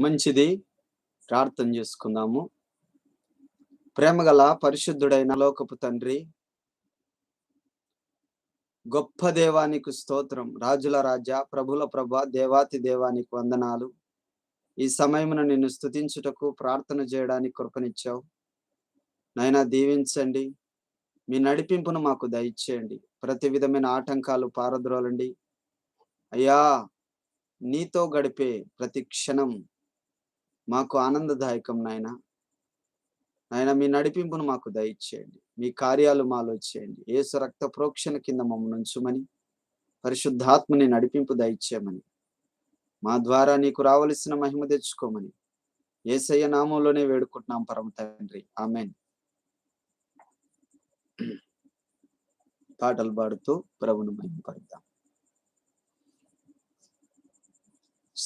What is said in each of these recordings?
మంచిది. ప్రార్థన చేసుకుందాము. ప్రేమగల పరిశుద్ధుడైన లోకపు తండ్రి గొప్ప దేవానికి స్తోత్రం రాజుల రాజా ప్రభుల ప్రభ దేవాతి దేవానికి వందనాలు. ఈ సమయమున నిన్ను స్తుతించుటకు ప్రార్థన చేయడానికి కృపనిచ్చావు. నైనా దీవించండి. మీ నడిపింపును మాకు దయచేయండి. ప్రతి విధమైన ఆటంకాలు పారద్రోలండి. అయ్యా నీతో గడిపే ప్రతి క్షణం మాకు ఆనందదాయకం నాయన. నాయన మీ నడిపింపును మాకు దయచేయండి. మీ కార్యాలు మాలో చేయండి. ఏసు రక్త ప్రోక్షణ కింద మమ్మల్ని ఉంచుమని పరిశుద్ధాత్మని నడిపింపు దయచేయమని మా ద్వారా నీకు రావలసిన మహిమ తెచ్చుకోమని ఏసయ్య నామంలోనే వేడుకుంటున్నాం పరమ తండ్రి. ఆమెన్. పాటలు పాడుతూ ప్రభును మహిమపడతాం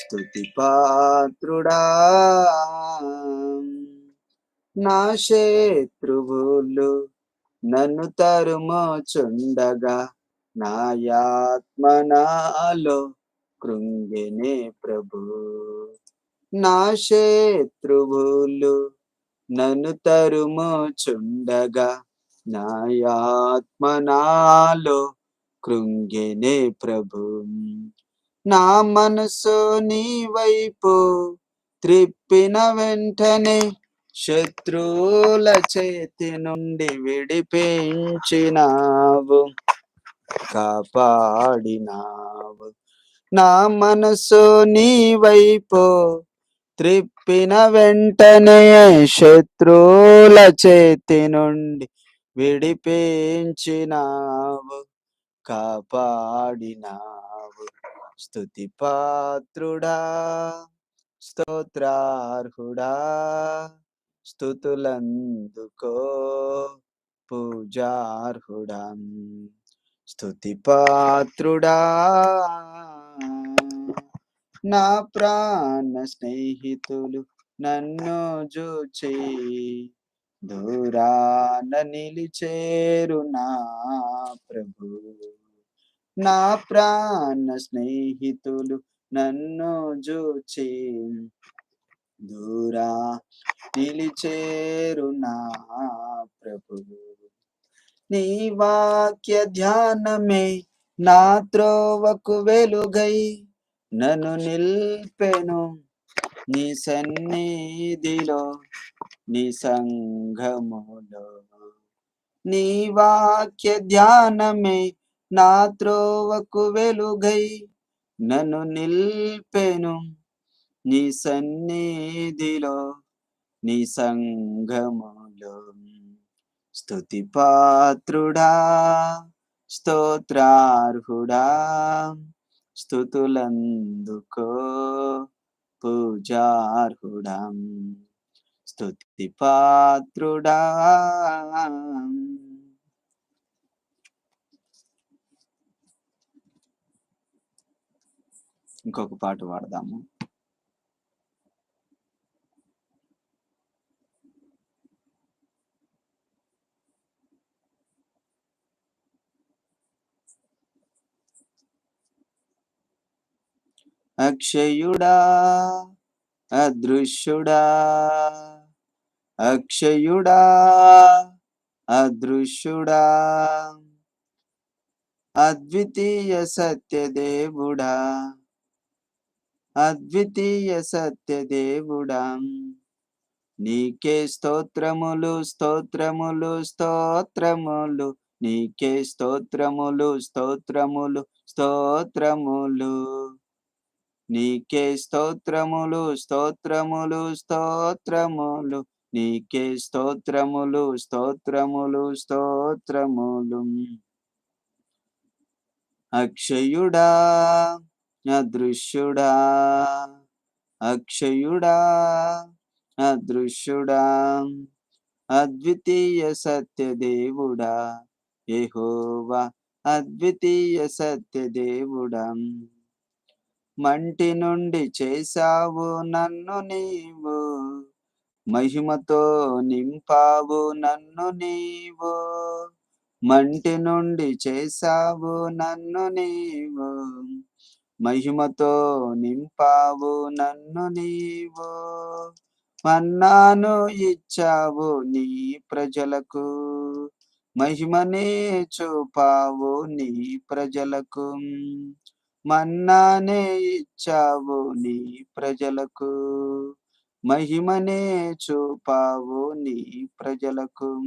స్తుతి పాత్రుడా. నా శత్రువులు నన్ను తరుమోచుండగా నా నాలో కృంగినే ప్రభు. నా శత్రువులు నన్ను తరుమోచుండగా నా నాలో కృంగినే ప్రభు. నా మనసు నీ వైపు త్రిప్పిన వెంటనే శత్రువుల చేతి నుండి విడిపించినావు కాపాడినావు. నా మనసు నీ వైపు త్రిప్పిన వెంటనే శత్రువుల చేతి నుండి విడిపించినావు కాపాడినావు. స్థుతి పాత్రుడా స్తోత్రార్హుడా స్థుతులందుకో పూజార్హుడా. స్థుతి పాత్రుడా నా ప్రాణ స్నేహితులు నన్ను చూచి దూరాన నిలిచేరు నా ప్రభు. నా ప్రాణ స్నేహితులు నన్ను జూచి దూరా నిలిచేరు నా ప్రభు. నీ వాక్య ధ్యానమే నా త్రోవకు వెలుగై నన్ను నిల్పెను నీ సన్నిధిలో నీ సంఘములో. నీ వాక్య ధ్యానమే నా త్రోవకు వెలుగై నన్ను నిల్పెను. నీ సన్నిధిలో నీ సంఘములో స్తుతి పాత్రుడా స్తోత్రార్హుడా స్థుతులందుకో పూజార్హుడం. స్తుతి పాత్రుడా ఇంకొక పాట పాడదాము. అక్షయుడా అదృశ్యుడా అక్షయుడా అదృశ్యుడా అద్వితీయ సత్యదేవుడా. అద్వితీయ సత్య దేవుడా. నీకే స్తోత్రములు స్తోత్రములు స్తోత్రములు. నీకే స్తోత్రములు స్తోత్రములు స్తోత్రములు. నీకే స్తోత్రములు స్తోత్రములు స్తోత్రములు. నీకే స్తోత్రములు స్తోత్రములు స్తోత్రములు. అక్షయుడా అదృశ్యుడా అక్షయుడా అదృశ్యుడా అద్వితీయ సత్యదేవుడా ఎహోవా అద్వితీయ సత్యదేవుడా. మంటి నుండి చేశావు నన్ను నీవు మహిమతో నింపావు నన్ను నీవు మంటి నుండి చేశావు నన్ను నీవు. మహిమతో నింపావు నన్ను నీవు. మన్నాను ఇచ్చావు నీ ప్రజలకు. మహిమనే చూపావు నీ ప్రజలకు. మన్నానే ఇచ్చావు నీ ప్రజలకు. మహిమనే చూపావు నీ ప్రజలకు.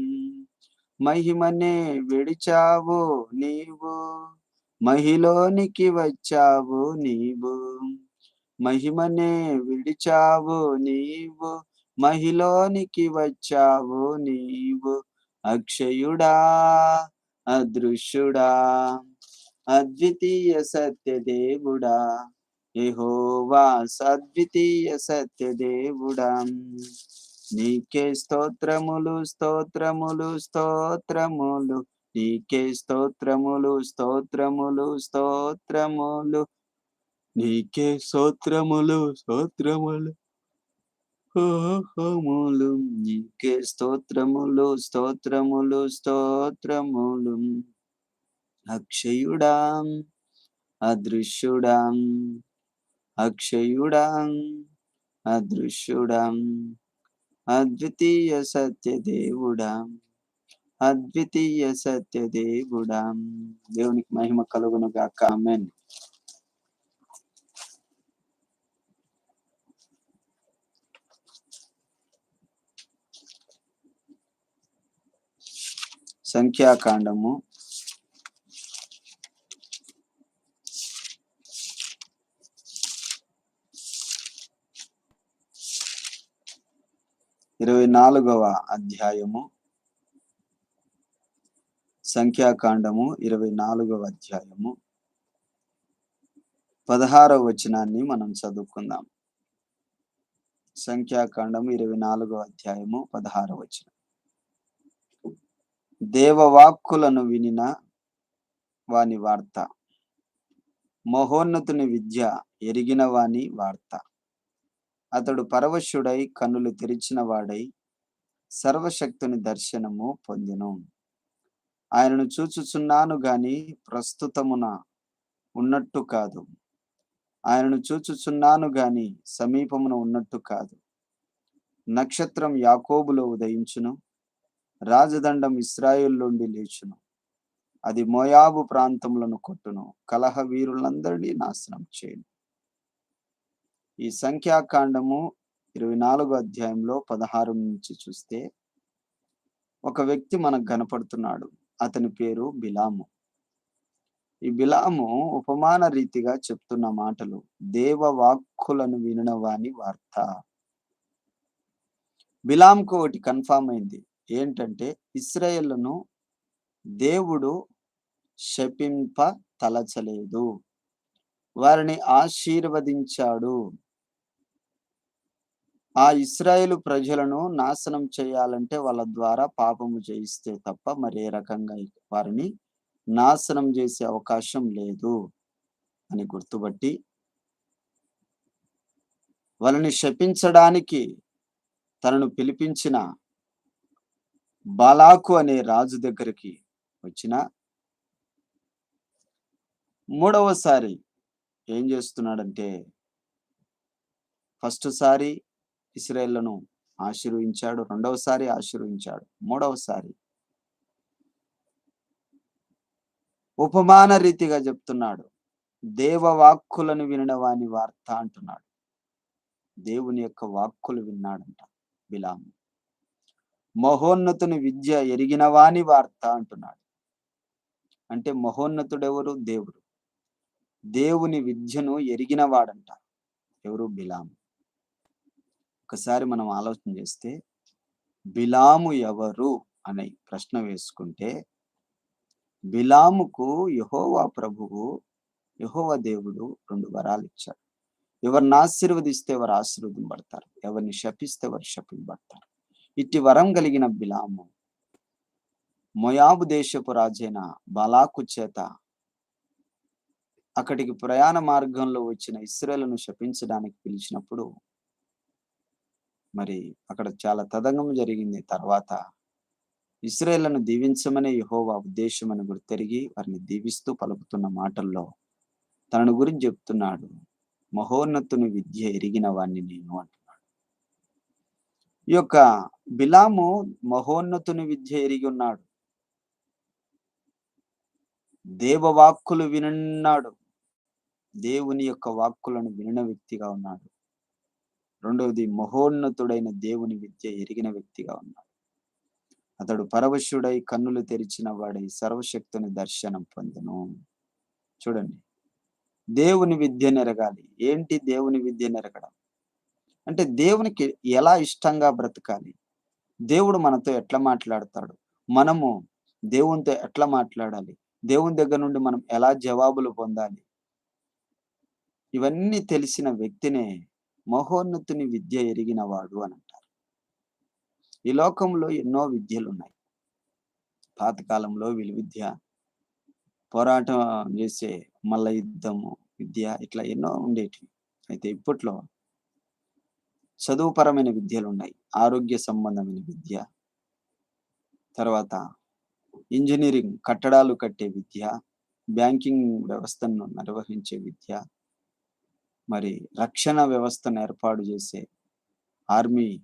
మహిమనే విడిచావు నీవు. మహిలోనికి వచ్చావు నీవు మహిమనే విడిచావు నీవు మహిలోనికి వచ్చావు నీవు అక్షయుడా అదృశ్యుడా అద్వితీయ సత్యదేవుడా యెహోవా సద్వితీయ సత్యదేవుడా. నీకే స్తోత్రములు స్తోత్రములు స్తోత్రములు నీకే స్తోత్రములు స్తోత్రములు స్తోత్రములు. నీకే స్తోత్రములు స్తోత్రములు. హోములు నీకే స్తోత్రములు స్తోత్రములు స్తోత్రములు. అక్షయుడాం అదృశ్యుడాం. అక్షయుడాం అదృశ్యుడాం. అద్వితీయ సత్యదేవుడా. అద్వితీయ సత్య దేవుడా. దేవునికి మహిమ కలుగును గాక ఆమెన్. సంఖ్యాకాండము. ఇరవై నాలుగవ అధ్యాయము. సంఖ్యాకాండము ఇరవై నాలుగవ అధ్యాయము పదహారవ వచనాన్ని మనం చదువుకుందాం. సంఖ్యాకాండము ఇరవై నాలుగవ అధ్యాయము పదహారవ వచనం. దేవవాక్కులను వినిన వాని వార్త. మహోన్నతుని విద్య ఎరిగిన వాని వార్త. అతడు పరవశుడై కన్నులు తెరిచిన వాడై సర్వశక్తుని దర్శనము పొందిను. ఆయనను చూచుచున్నాను గాని ప్రస్తుతమున ఉన్నట్టు కాదు. ఆయనను చూచుచున్నాను గాని సమీపమున ఉన్నట్టు కాదు. నక్షత్రం యాకోబులో ఉదయించును రాజదండం ఇస్రాయిల్లోండి లేచును. అది మోయాబు ప్రాంతములను కొట్టును కలహ వీరులందరినీ నాశనం చేయను. ఈ సంఖ్యాకాండము ఇరవై నాలుగో అధ్యాయంలో పదహారు నుంచి చూస్తే ఒక వ్యక్తి మనకు కనపడుతున్నాడు. అతని పేరు బిలాము. ఈ బిలాము ఉపమాన రీతిగా చెప్తున్న మాటలు దేవ వాక్కులను వినిన వాని వార్త. బిలాంకు ఒకటి కన్ఫామ్ అయింది. ఏంటంటే ఇస్రాయేళ్ళను దేవుడు శపింప తలచలేదు. వారిని ఆశీర్వదించాడు. ఆ ఇస్రాయేలు ప్రజలను నాశనం చేయాలంటే వాళ్ళ ద్వారా పాపము చేయిస్తే తప్ప మరే రకంగా వారిని నాశనం చేసే అవకాశం లేదు అని గుర్తుపట్టి వాళ్ళని శపించడానికి తనను పిలిపించిన బాలాకు అనే రాజు దగ్గరికి వచ్చిన మూడవసారి ఏం చేస్తున్నాడంటే ఫస్ట్ సారి ఇస్రాయేళ్ళను ఆశీర్వించాడు రెండవసారి ఆశీర్వించాడు మూడవసారి. ఉపమాన రీతిగా చెప్తున్నాడు దేవవాక్కులను వినడం వాని వార్త అంటున్నాడు. దేవుని యొక్క వాక్కులు విన్నాడంట బిలాము. మహోన్నతుని విద్య ఎరిగిన వాని వార్త అంటున్నాడు. అంటే మహోన్నతుడెవరు? దేవుడు. దేవుని విద్యను ఎరిగిన వాడంట ఎవరు? బిలాము. ఒక్కసారి మనం ఆలోచన చేస్తే బిలాము ఎవరు అనే ప్రశ్న వేసుకుంటే బిలాముకు యహోవా ప్రభువు యహోవా దేవుడు రెండు వరాలు ఇచ్చాడు ఎవరిని ఆశీర్వదిస్తే వారు ఆశీర్వదింపడతారు ఎవరిని శపిస్తే వారు శపింపడతారు ఇట్టి వరం కలిగిన బిలాము మొయాబు దేశపు రాజైన బలాకు చేత అక్కడికి ప్రయాణ మార్గంలో వచ్చిన ఇస్రేలను శపించడానికి పిలిచినప్పుడు మరి అక్కడ చాలా తదంగం జరిగింది. తర్వాత ఇస్రాయేళ్ళను దీవించమనే యహోవా ఉద్దేశం అని గుర్తెరిగి వారిని దీవిస్తూ పలుకుతున్న మాటల్లో తనను గురించి చెప్తున్నాడు. మహోన్నతుని విద్య ఎరిగిన వాణ్ణి నేను అంటున్నాడు. ఈ యొక్క బిలాము మహోన్నతుని విద్య ఎరిగి ఉన్నాడు. దేవవాక్కులు వినున్నాడు. దేవుని యొక్క వాక్కులను వినిన వ్యక్తిగా ఉన్నాడు. రెండవది మహోన్నతుడైన దేవుని విద్య ఎరిగిన వ్యక్తిగా ఉన్నాడు. అతడు పరవశుడై కన్నులు తెరిచిన వాడై సర్వశక్తుని దర్శనం పొందను. చూడండి. దేవుని విద్య నెరగాలి. ఏంటి దేవుని విద్య నెరగడం? అంటే దేవునికి ఎలా ఇష్టంగా బ్రతకాలి? దేవుడు మనతో ఎట్లా మాట్లాడతాడు? మనము దేవునితో ఎట్లా మాట్లాడాలి? దేవుని దగ్గర నుండి మనం ఎలా జవాబులు పొందాలి? ఇవన్నీ తెలిసిన వ్యక్తినే మహోన్నతుని విద్య ఎరిగిన వాడు అని అంటారు. ఈ లోకంలో ఎన్నో విద్యలు ఉన్నాయి పాతకాలంలో విలు విద్య పోరాటం చేసే మల్ల యుద్ధము విద్య ఇట్లా ఎన్నో ఉండేటివి. అయితే ఇప్పట్లో చదువుపరమైన విద్యలు ఉన్నాయి ఆరోగ్య సంబంధమైన విద్య తర్వాత ఇంజనీరింగ్ కట్టడాలు కట్టే విద్య బ్యాంకింగ్ వ్యవస్థను నిర్వహించే విద్య మరి రక్షణ వ్యవస్థను ఏర్పాటు చేసే ఆర్మీ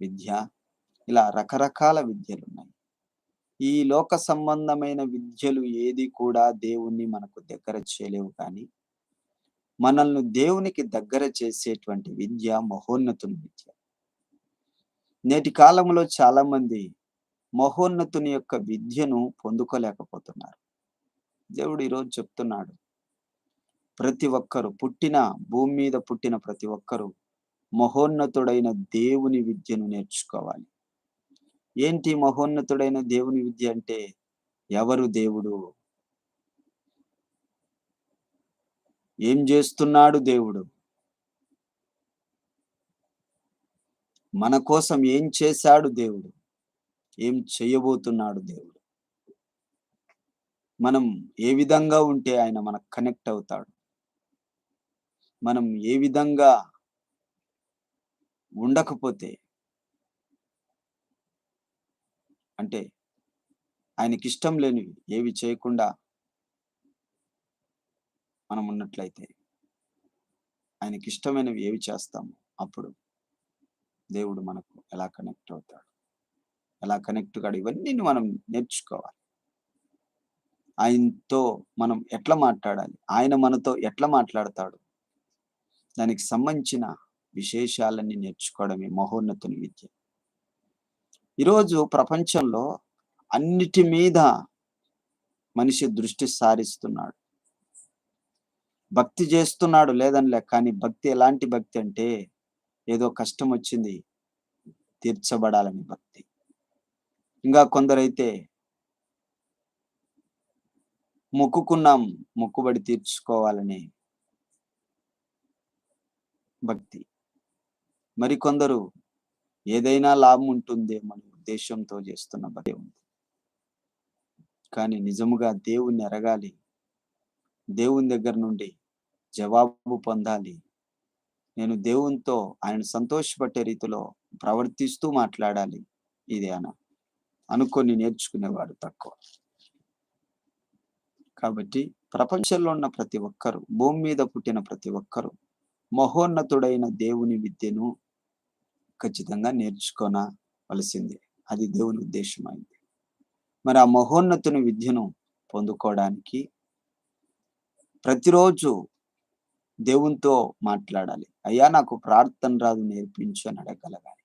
విద్య ఇలా రకరకాల విద్యలు ఉన్నాయి. ఈ లోక సంబంధమైన విద్యలు ఏది కూడా దేవుణ్ణి మనకు దగ్గర చేయలేవు కానీ మనల్ని దేవునికి దగ్గర చేసేటువంటి విద్య మహోన్నతుని విద్య. నేటి కాలంలో చాలా మంది మహోన్నతుని యొక్క విద్యను పొందుకోలేకపోతున్నారు. దేవుడు ఈరోజు చెప్తున్నాడు ప్రతి ఒక్కరు పుట్టిన భూమి మీద పుట్టిన ప్రతి ఒక్కరూ మహోన్నతుడైన దేవుని విద్యను నేర్చుకోవాలి. ఏంటి మహోన్నతుడైన దేవుని విద్య అంటే? ఎవరు దేవుడు? ఏం చేస్తున్నాడు దేవుడు? మన కోసం ఏం చేశాడు దేవుడు? ఏం చేయబోతున్నాడు దేవుడు? మనం ఏ విధంగా ఉంటే ఆయన మనకు కనెక్ట్ అవుతాడు? మనం ఏ విధంగా ఉండకపోతే అంటే ఆయనకి ఇష్టం లేనివి ఏవి చేయకుండా మనం ఉన్నట్లయితే ఆయనకి ఇష్టమైనవి ఏవి చేస్తాము అప్పుడు దేవుడు మనకు ఎలా కనెక్ట్ అవుతాడు? ఎలా కనెక్ట్ కాడు ఇవన్నీ మనం నేర్చుకోవాలి. ఆయనతో మనం ఎట్లా మాట్లాడాలి? ఆయన మనతో ఎట్లా మాట్లాడతాడు? దానికి సంబంధించిన విశేషాలన్నీ నేర్చుకోవడమే మహోన్నతుని విద్య ఈరోజు ప్రపంచంలో అన్నిటి మీద మనిషి దృష్టి సారిస్తున్నాడు. భక్తి చేస్తున్నాడు లేదనిలే కానీ భక్తి ఎలాంటి భక్తి అంటే ఏదో కష్టం వచ్చింది తీర్చబడాలని భక్తి. ఇంకా కొందరైతే మొక్కుకున్నాం మొక్కుబడి తీర్చుకోవాలని భక్తి. మరికొందరు ఏదైనా లాభం ఉంటుందేమని ఉద్దేశంతో చేస్తున్న భక్తి ఉంది. కానీ నిజముగా దేవుణ్ణి ఎరగాలి దేవుని దగ్గర నుండి జవాబు పొందాలి. నేను దేవునితో ఆయన సంతోషపట్టే రీతిలో ప్రవర్తిస్తూ మాట్లాడాలి. ఇది అన. అనుకొని నేర్చుకునేవాడు తక్కువ. కాబట్టి ప్రపంచంలో ఉన్న ప్రతి ఒక్కరు భూమి మీద పుట్టిన ప్రతి ఒక్కరు మహోన్నతుడైన దేవుని విద్యను ఖచ్చితంగా నేర్చుకోనవలసిందే. అది దేవుని ఉద్దేశమైంది మరి ఆ మహోన్నతుని విద్యను పొందుకోవడానికి ప్రతిరోజు దేవునితో మాట్లాడాలి. అయ్యా నాకు ప్రార్థన రాదు నేర్పించు అని అడగలగాలి.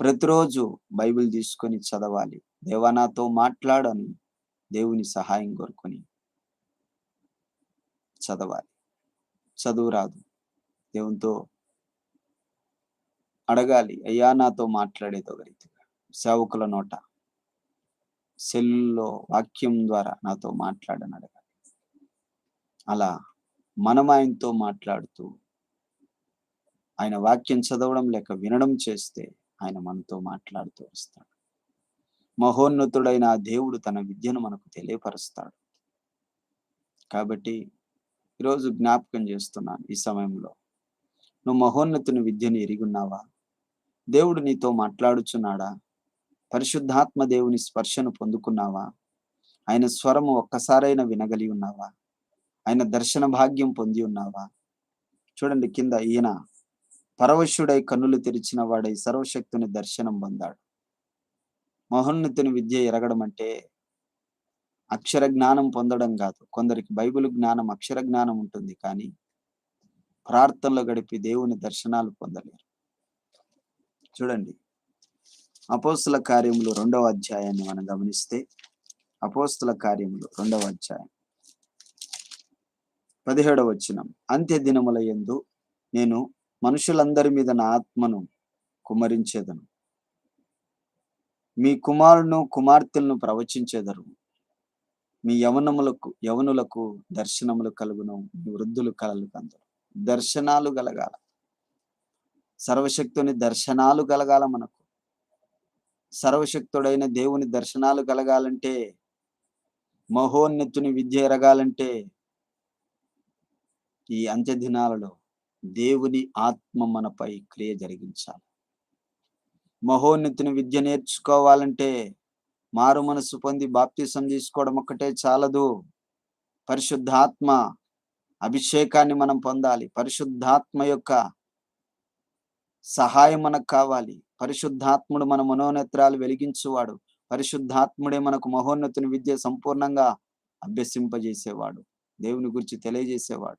ప్రతిరోజు బైబిల్ తీసుకొని చదవాలి. దేవా నాతో మాట్లాడని దేవుని సహాయం కోరుకొని చదవాలి. చదువు రాదు. దేవునితో అడగాలి అయ్యా నాతో మాట్లాడేది ఒక రీతిగా. సేవకుల నోట సెల్లో వాక్యం ద్వారా నాతో మాట్లాడని అడగాలి. అలా మనం ఆయనతో మాట్లాడుతూ ఆయన వాక్యం చదవడం లేక వినడం చేస్తే ఆయన మనతో మాట్లాడుతూ వస్తాడు. మహోన్నతుడైన ఆ దేవుడు తన విద్యను మనకు తెలియపరుస్తాడు. కాబట్టి ఈరోజు జ్ఞాపకం చేస్తున్నాను ఈ సమయంలో. నువ్వు మహోన్నతుని విద్యను ఎరిగున్నావా దేవుడు నీతో మాట్లాడుచున్నాడా? పరిశుద్ధాత్మ దేవుని స్పర్శను పొందుకున్నావా? ఆయన స్వరము ఒక్కసారైనా వినగలి ఉన్నావా? ఆయన దర్శన భాగ్యం పొంది ఉన్నావా? చూడండి కింద ఈయన పరవశుడై కన్నులు తెరిచిన వాడై సర్వశక్తుని దర్శనం పొందాడు. మహోన్నతుని విద్య ఎరగడం అంటే అక్షర జ్ఞానం పొందడం కాదు. కొందరికి బైబిల్ జ్ఞానం అక్షర జ్ఞానం ఉంటుంది కానీ ప్రార్థనలో గడిపి దేవుని దర్శనాలు పొందలేరు. చూడండి. అపోస్తుల కార్యములు రెండవ అధ్యాయాన్ని మనం గమనిస్తే అపోస్తుల కార్యములు రెండవ అధ్యాయం. పదిహేడవ వచ్చినం అంత్య దినముల యందు నేను మనుషులందరి మీద నా ఆత్మను కుమరించేదను మీ కుమారును కుమార్తెలను ప్రవచించేదరు. మీ యవనములకు యవనులకు దర్శనములు కలుగును. మీ వృద్ధులు కలలు కందరు. దర్శనాలు కలగాల. సర్వశక్తుని దర్శనాలు కలగాల మనకు. సర్వశక్తుడైన దేవుని దర్శనాలు కలగాలంటే మహోన్నతుని విద్య ఎరగాలంటే ఈ అంత్యదినాలలో దేవుని ఆత్మ మనపై క్రియ జరిగించాలి. మహోన్నతిని విద్య నేర్చుకోవాలంటే మారు మనసు పొంది బాప్తిసం తీసుకోవడం ఒక్కటే చాలదు. పరిశుద్ధాత్మ అభిషేకాన్ని మనం పొందాలి. పరిశుద్ధాత్మ యొక్క సహాయం మనకు కావాలి. పరిశుద్ధాత్ముడు మన మనోనేత్రాలు వెలిగించువాడు. పరిశుద్ధాత్ముడే మనకు మహోన్నతుని విద్య సంపూర్ణంగా అభ్యసింపజేసేవాడు. దేవుని గురించి తెలియజేసేవాడు.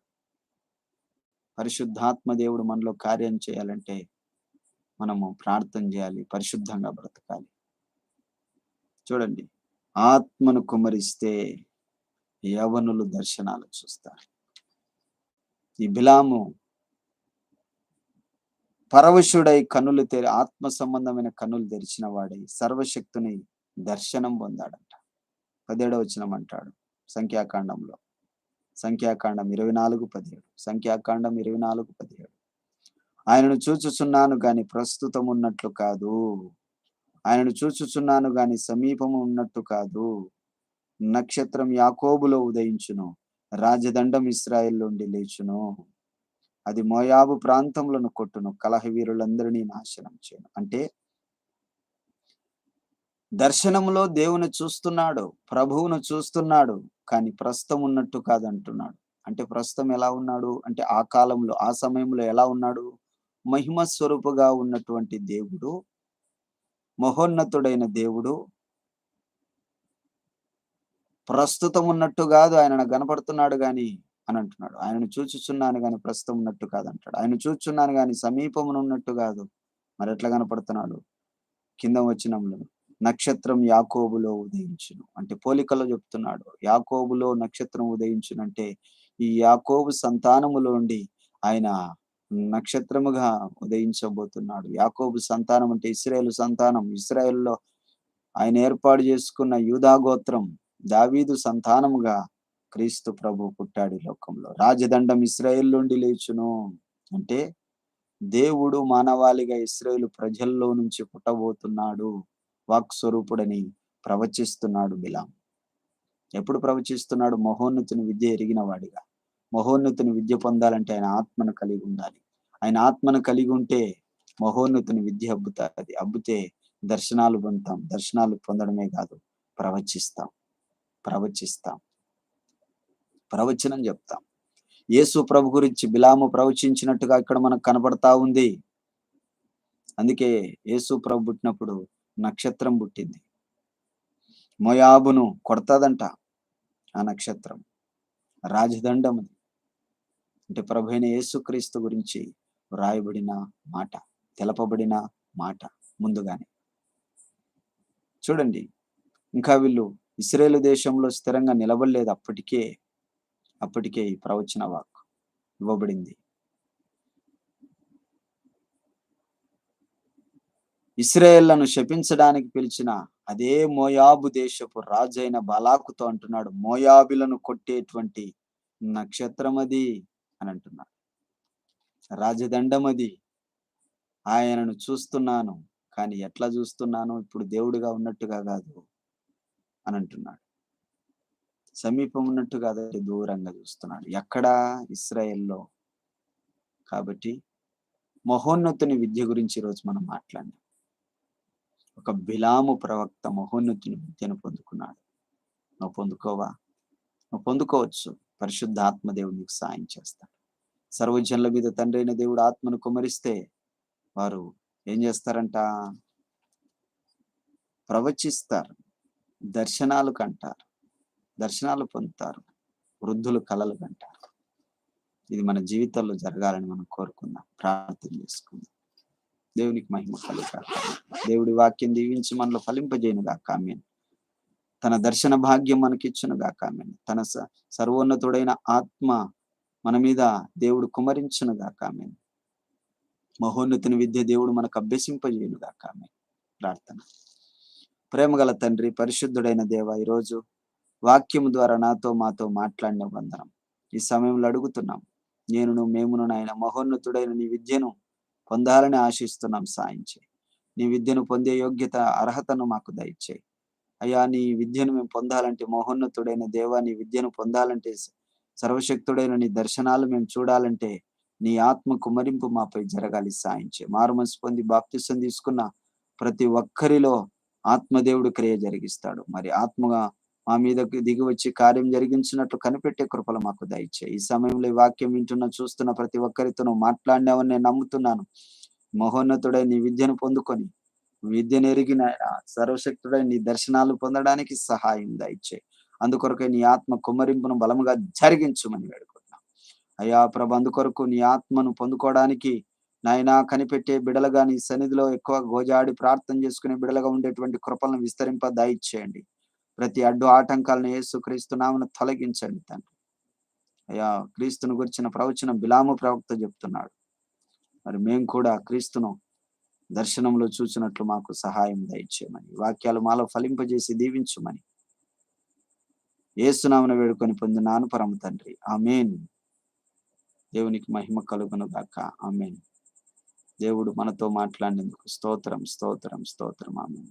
పరిశుద్ధాత్మ దేవుడు మనలో కార్యం చేయాలంటే మనము ప్రార్థన చేయాలి. పరిశుద్ధంగా బ్రతకాలి. చూడండి. ఆత్మను కుమరిస్తే యవనులు దర్శనాలు చూస్తారు. ఈ బిలాము పరవశుడై కన్నులు తెరి ఆత్మ సంబంధమైన కన్నులు తెరిచిన వాడై సర్వశక్తుని దర్శనం పొందాడంట. పదిహేడవ వచనం అంటాడు సంఖ్యాకాండంలో. సంఖ్యాకాండం ఇరవై నాలుగు పదిహేడు. సంఖ్యాకాండం ఇరవై నాలుగు పదిహేడు. ఆయనను చూచుచున్నాను గాని ప్రస్తుతం ఉన్నట్లు కాదు. ఆయనను చూచుచున్నాను గాని సమీపము ఉన్నట్టు కాదు. నక్షత్రం యాకోబులో ఉదయించును. రాజదండం ఇస్రాయిల్ నుండి లేచును. అది మోయాబు ప్రాంతములను కొట్టును. కలహ వీరులందరినీ నాశనం చేయను. అంటే దర్శనంలో దేవుని చూస్తున్నాడు ప్రభువును చూస్తున్నాడు కానీ ప్రస్తుతం ఉన్నట్టు కాదంటున్నాడు. అంటే ప్రస్తుతం ఎలా ఉన్నాడు? అంటే ఆ కాలంలో ఆ సమయంలో ఎలా ఉన్నాడు? మహిమ స్వరూపుగా ఉన్నటువంటి దేవుడు మహోన్నతుడైన దేవుడు ప్రస్తుతం ఉన్నట్టు కాదు ఆయన కనపడుతున్నాడు గాని అని అంటున్నాడు. ఆయనను చూచుచున్నాను గాని ప్రస్తుతం ఉన్నట్టు కాదు అంటాడు. ఆయన చూచున్నాను గాని సమీపమున ఉన్నట్టు కాదు. మరి ఎట్లా కనపడుతున్నాడు? కింద వచ్చినంలో నక్షత్రం యాకోబులో ఉదయించును. అంటే పోలికలో చెప్తున్నాడు. యాకోబులో నక్షత్రం ఉదయించునంటే ఈ యాకోబు సంతానములోండి ఆయన నక్షత్రముగా ఉదయించబోతున్నాడు. యాకోబు సంతానం అంటే ఇస్రాయేల్ సంతానం. ఇస్రాయేల్లో ఆయన ఏర్పాటు చేసుకున్న యూదా గోత్రం దావీదు సంతానముగా క్రీస్తు ప్రభు పుట్టాడు లోకంలో. రాజదండం ఇస్రాయేల్ నుండి లేచును. అంటే దేవుడు మానవాళిగా ఇస్రాయేల్ ప్రజల్లో నుంచి పుట్టబోతున్నాడు. వాక్ స్వరూపుడని ప్రవచిస్తున్నాడు బిలాం. ఎప్పుడు ప్రవచిస్తున్నాడు? మహోన్నతుని విద్య ఎరిగిన వాడిగా మహోన్నతుని విద్య పొందాలంటే ఆయన ఆత్మను కలిగి ఉండాలి. ఆయన ఆత్మను కలిగి ఉంటే మహోన్నతుని విద్య అబ్బుతుంది. అబ్బుతే దర్శనాలు పొందుతాం. దర్శనాలు పొందడమే కాదు ప్రవచిస్తాం. ప్రవచిస్తాం. ప్రవచనం చెప్తాం. యేసు ప్రభు గురించి బిలాము ప్రవచించినట్టుగా ఇక్కడ మనకు కనబడతా ఉంది. అందుకే యేసు ప్రభు పుట్టినప్పుడు నక్షత్రం పుట్టింది. మొయాబును కొడతాదంట ఆ నక్షత్రం. రాజదండం అది అంటే ప్రభు అయిన యేసుక్రీస్తు గురించి వ్రాయబడిన మాట తెలపబడిన మాట ముందుగానే. చూడండి ఇంకా వీళ్ళు ఇస్రాయేల్ దేశంలో స్థిరంగా నిలబడలేదు. అప్పటికే అప్పటికే ఈ ప్రవచన వాక్ ఇవ్వబడింది. ఇస్రాయేళ్ళను శపించడానికి పిలిచిన అదే మోయాబు దేశపు రాజైన బలాకుతో అంటున్నాడు మోయాబులను కొట్టేటువంటి నక్షత్రమది అని అంటున్నాడు. రాజదండమది. ఆయనను చూస్తున్నాను కానీ ఎట్లా చూస్తున్నాను? ఇప్పుడు దేవుడిగా ఉన్నట్టుగా కాదు. అని అంటున్నాడు సమీపం ఉన్నట్టు కాదంటే దూరంగా చూస్తున్నాడు. ఎక్కడా? ఇస్రాయెల్లో. కాబట్టి మహోన్నతుని విద్య గురించి ఈరోజు మనం మాట్లాడినాం ఒక బిలాము ప్రవక్త మహోన్నతుని విద్యను పొందుకున్నాడు. నువ్వు పొందుకోవా? నువ్వు పొందుకోవచ్చు. పరిశుద్ధ ఆత్మదేవుడు నీకు సాయం చేస్తాడు. సర్వజనుల మీద తండ్రి అయిన దేవుడు ఆత్మను కుమరిస్తే వారు ఏం చేస్తారంట? ప్రవచిస్తారు. దర్శనాలు కంటారు. దర్శనాలు పొందుతారు. వృద్ధులు కలలు కంటారు. ఇది మన జీవితంలో జరగాలని మనం కోరుకుందాం. ప్రార్థన చేసుకుందాం. దేవునికి మహిమ కలుగుతారు దేవుడి వాక్యం దీవించి మనలో ఫలింపజేయను గాక ఆమెన్. తన దర్శన భాగ్యం మనకిచ్చును గాక ఆమెన్. తన సర్వోన్నతుడైన ఆత్మ మన మీద దేవుడు కుమరించును గాక ఆమెన్. మహోన్నతిని విద్య దేవుడు మనకు అభ్యసింపజేయును గాక ఆమెన్. ప్రార్థన. ప్రేమగల తండ్రి పరిశుద్ధుడైన దేవ ఈరోజు వాక్యము ద్వారా నాతో మాతో మాట్లాడిన వందనం. ఈ సమయంలో అడుగుతున్నాం నేనును మేమును నాయన మహోన్నతుడైన నీ విద్యను పొందాలని ఆశిస్తున్నాం సాయించి నీ విద్యను పొందే యోగ్యత అర్హతను మాకు దయచేయి. అయ్యా నీ విద్యను మేము పొందాలంటే మహోన్నతుడైన దేవా నీ విద్యను పొందాలంటే సర్వశక్తుడైన నీ దర్శనాలు మేము చూడాలంటే నీ ఆత్మ కుమరింపు మాపై జరగాలి సాయించే చేయి. మారు మనసు పొంది బాప్తిసం తీసుకున్న ప్రతి ఒక్కరిలో ఆత్మదేవుడు క్రియ జరిగిస్తాడు. మరి ఆత్మగా మా మీదకి దిగి వచ్చి కార్యం జరిగించినట్లు కనిపెట్టే కృపలు మాకు దయచేయి. ఈ సమయంలో ఈ వాక్యం వింటున్న చూస్తున్న ప్రతి ఒక్కరితోనూ మాట్లాడినావని నేను నమ్ముతున్నాను. మహోన్నతుడై నీ విద్యను పొందుకొని విద్యను ఎరిగిన సర్వశక్తుడై నీ దర్శనాలు పొందడానికి సహాయం దయచేయి. అందుకొరకే నీ ఆత్మ కుమ్మరింపును బలముగా జరిగించుమని వేడుకుంటున్నాం. అయ్యా ప్రభు అందుకొరకు నీ ఆత్మను పొందుకోవడానికి నాయనా కనిపెట్టే బిడలుగా నీ సన్నిధిలో ఎక్కువ గోజాడి ప్రార్థన చేసుకునే బిడలుగా ఉండేటువంటి కృపలను విస్తరింప దయచేయండి. ప్రతి అడ్డు ఆటంకాలను యేసు క్రీస్తు నామను తొలగించండి తండ్రి. అయ్యా క్రీస్తును గురించిన ప్రవచనం బిలాము ప్రవక్త చెప్తున్నాడు. మరి మేము కూడా క్రీస్తును దర్శనంలో చూసినట్లు మాకు సహాయం దయచేయమని వాక్యాలు మాలో ఫలింపజేసి దీవించుమని ఏసునామన వేడుకొని పొందినాను పరమ తండ్రి. ఆమెన్. దేవునికి మహిమ కలుగును గాక. ఆమెన్. దేవుడు మనతో మాట్లాడినందుకు స్తోత్రం స్తోత్రం స్తోత్రం. ఆమె